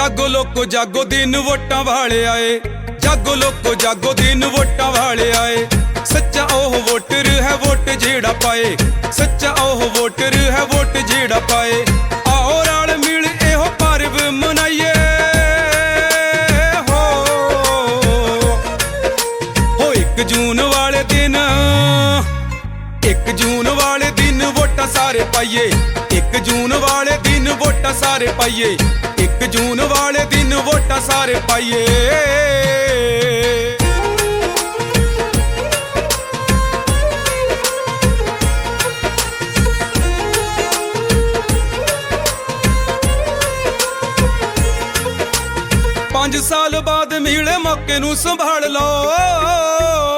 ਜਾਗੋ ਲੋਕੋ ਜਾਗੋ ਦਿਨ ਵੋਟਾਂ ਵਾਲੇ ਆਏ। ਜਾਗੋ ਲੋਕੋ ਜਾਗੋ ਦਿਨ ਵੋਟਾਂ ਵਾਲੇ ਆਏ। ਸੱਚਾ ਉਹ ਵੋਟਰ ਹੈ ਵੋਟ ਜਿਹੜਾ ਪਾਏ। ਸੱਚਾ ਉਹ ਵੋਟਰ ਹੈ ਵੋਟ ਜਿਹੜਾ ਪਾਏ। ਸਾਰੇ ਪਾਈਏ। 1 ਜੂਨ ਵਾਲੇ ਦਿਨ ਵੋਟਾਂ ਸਾਰੇ ਪਾਈਏ। 1 ਜੂਨ ਵਾਲੇ ਦਿਨ ਵੋਟਾਂ ਸਾਰੇ ਪਾਈਏ। ਪੰਜ ਸਾਲ ਬਾਅਦ ਮਿਲੇ ਮੌਕੇ ਨੂੰ ਸੰਭਾਲ ਲਓ।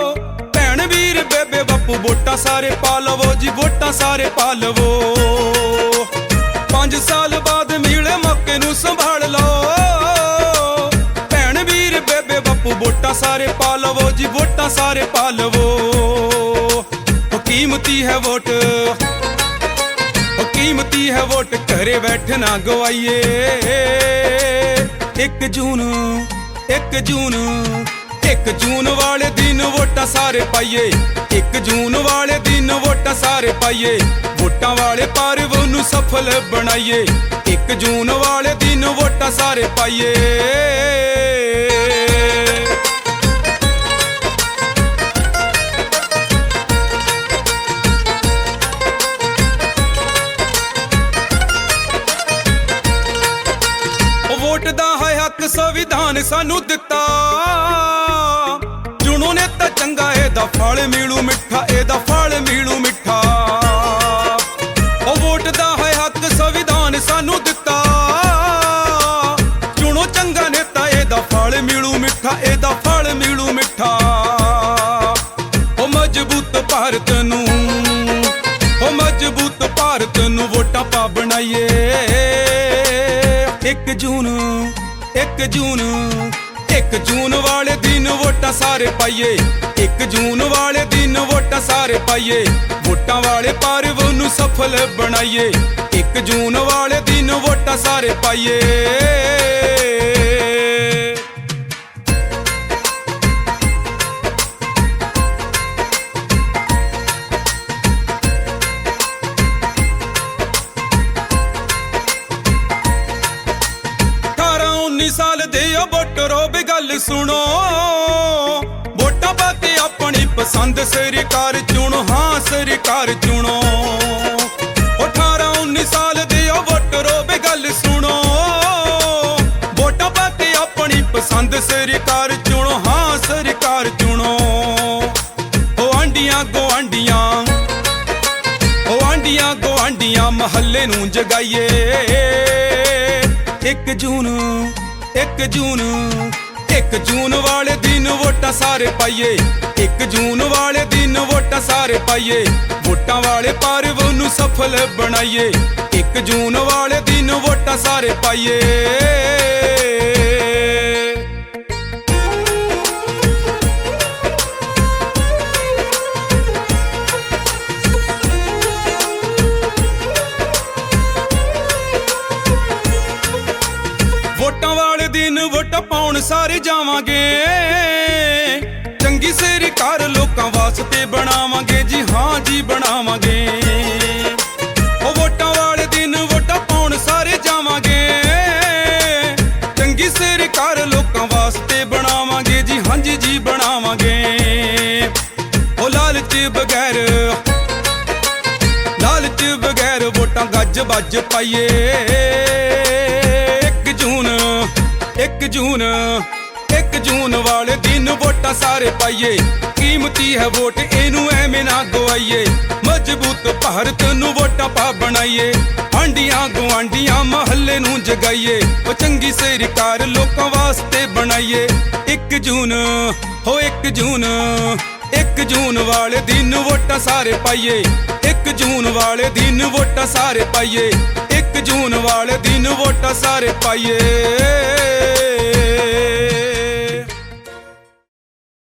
ਵੀਰ ਬਾਪੂ ਵੋਟਾਂ ਸਾਰੇ ਪਾ ਲਵੋ ਜੀ, ਵੋਟਾਂ ਸਾਰੇ ਪਾ ਲਵੋ ਪੰਜ ਸਾਲ ਬਾਅਦ ਮਿਲੇ ਮੌਕੇ ਨੂੰ ਸੰਭਾਲ ਲਓ। ਭੈਣ ਵੀਰ, ਬੇਬੇ ਬਾਪੂ ਵੋਟਾਂ ਸਾਰੇ ਪਾ ਲਵੋ ਜੀ, ਵੋਟਾਂ ਸਾਰੇ ਪਾ ਲਵੋ ਕੀਮਤੀ ਹੈ ਵੋਟ ਕੀਮਤੀ ਹੈ ਵੋਟ, ਘਰੇ ਬੈਠਣਾ ਗਵਾਈਏ। 1 ਜੂਨ 1 ਜੂਨ 1 ਜੂਨ ਵਾਲੇ ਦਿਨ ਵੋਟਾਂ ਸਾਰੇ ਪਾਈਏ। 1 ਜੂਨ ਵਾਲੇ ਦਿਨ ਵੋਟਾਂ ਸਾਰੇ ਪਾਈਏ। ਵੋਟਾਂ ਵਾਲੇ ਪਰਵ ਨੂੰ ਸਫਲ ਬਣਾਈਏ। 1 ਜੂਨ ਵਾਲੇ ਦਿਨ ਵੋਟਾਂ ਸਾਰੇ ਪਾਈਏ। ਵੋਟ ਦਾ ਹੈ ਹੱਕ, ਸੰਵਿਧਾਨ ਸਾਨੂੰ ਦਿੱਤਾ। ਤਾਂ ਚੰਗਾ, ਇਹਦਾ ਫਲ ਮਿਲੂ ਮਿੱਠਾ, ਇਹਦਾ ਫਲ ਮਿਲੂ ਮਿੱਠਾ। ਉਹ ਵੋਟ ਦਾ ਹੈ ਹੱਕ, ਸੰਵਿਧਾਨ ਸਾਨੂੰ ਦਿੱਤਾ। ਚੁਣੋ ਚੰਗਾ ਨੇਤਾ, ਇਹਦਾ ਫਲ ਮਿਲੂ ਮਿੱਠਾ, ਇਹਦਾ ਫਲ ਮਿਲੂ ਮਿੱਠਾ। ਉਹ ਮਜ਼ਬੂਤ ਭਾਰਤ ਨੂੰ, ਉਹ ਮਜ਼ਬੂਤ ਭਾਰਤ ਨੂੰ ਵੋਟਾਂ ਪਾ ਬਣਾਈਏ। 1 ਜੂਨ 1 ਜੂਨ 1 ਜੂਨ ਵਾਲੇ ਵੋਟਾਂ ਸਾਰੇ ਪਾਈਏ। 1 ਜੂਨ ਵਾਲੇ ਦਿਨ ਵੋਟਾਂ ਸਾਰੇ ਪਾਈਏ। ਵੋਟਾਂ ਵਾਲੇ ਪਰਵ ਨੂੰ ਸਫਲ ਬਣਾਈਏ। 1 ਜੂਨ ਵਾਲੇ ਦਿਨ ਵੋਟਾਂ ਸਾਰੇ ਪਾਈਏ। ਅਠਾਰਾਂ 19 ਸਾਲ ਦੇ ਓ ਵੋਟਰੋ, ਵੀ ਗੱਲ ਸੁਣੋ। ਪਸੰਦ ਸਰਕਾਰ ਚੁਣੋ, ਹਾਂ ਸਰਕਾਰ ਚੁਣੋ। ਓ 18 19 ਸਾਲ ਦੇ ਓ ਵੋਟਰੋ, ਵੀ ਗੱਲ ਸੁਣੋ। ਵੋਟਾਂ ਪਾ ਕੇ ਆਪਣੀ ਪਸੰਦ ਸਰਕਾਰ ਚੁਣੋ, ਹਾਂ ਸਰਕਾਰ ਚੁਣੋ। ਓ ਆਂਡੀਆਂ ਗੋਆਂਡੀਆਂ ਓ ਆਂਡੀਆਂ ਗੋਆਂਡੀਆਂ ਮਹੱਲੇ ਨੂੰ ਜਗਾਈਏ। 1 ਜੂਨ 1 ਜੂਨ 1 ਜੂਨ ਵਾਲੇ ਦਿਨ ਵੋਟਾਂ ਸਾਰੇ ਪਾਈਏ। 1 ਜੂਨ ਵਾਲੇ ਦਿਨ ਵੋਟਾਂ ਸਾਰੇ ਪਾਈਏ। ਵੋਟਾਂ ਵਾਲੇ ਪਰਵ ਨੂੰ ਸਫਲ ਬਣਾਈਏ। 1 ਜੂਨ ਵਾਲੇ ਦਿਨ ਵੋਟਾਂ ਸਾਰੇ ਪਾਈਏ। ਦਿਨ ਵੋਟ ਪਾਉਣ ਸਾਰੇ ਜਾਵਾਂਗੇ। ਚੰਗੀ ਸਰਕਾਰ ਲੋਕਾਂ ਵਾਸਤੇ ਬਣਾਵਾਂਗੇ। ਜੀ ਹਾਂ, ਜੀ ਬਣਾਵਾਂਗੇ। ਉਹ ਵੋਟਾਂ ਵਾਲੇ ਦਿਨ ਵੋਟਾਂ ਪਾਉਣ ਸਾਰੇ ਜਾਵਾਂਗੇ। ਚੰਗੀ ਸਰਕਾਰ ਲੋਕਾਂ ਵਾਸਤੇ ਬਣਾਵਾਂਗੇ। ਜੀ ਹਾਂ, ਜੀ ਜੀ ਬਣਾਵਾਂਗੇ। ਉਹ ਲਾਲਚ ਬਗੈਰ ਲਾਲਚ ਬਗੈਰ ਵੋਟਾਂ ਗੱਜ ਵੱਜ ਪਾਈਏ। 1 ਜੂਨ 1 ਜੂਨ ਵਾਲੇ ਦਿਨ ਵੋਟਾਂ ਸਾਰੇ ਪਾਈਏ। ਕੀਮਤੀ ਹੈ ਵੋਟ, ਇਹਨੂੰ ਐਵੇਂ ਨਾ ਗਵਾਈਏ। ਮਜ਼ਬੂਤ ਭਾਰਤ ਨੂੰ ਵੋਟਾਂ ਪਾ ਬਣਾਈਏ। ਆਂਡੀਆਂ ਗਵਾਂਡੀਆਂ ਮਹੱਲੇ ਨੂੰ ਜਗਾਈਏ। ਉਹ ਚੰਗੀ ਸਰਕਾਰ ਲੋਕਾਂ ਵਾਸਤੇ ਬਣਾਈਏ। 1 ਜੂਨ, ਹੋ 1 ਜੂਨ 1 ਜੂਨ ਵਾਲੇ ਦਿਨ ਵੋਟਾਂ ਸਾਰੇ ਪਾਈਏ। 1 ਜੂਨ ਵਾਲੇ ਦਿਨ ਵੋਟਾਂ ਸਾਰੇ ਪਾਈਏ। ਜੂਨ ਵਾਲੇ ਦਿਨ ਵੋਟਾਂ ਸਾਰੇ ਪਾਈਏ।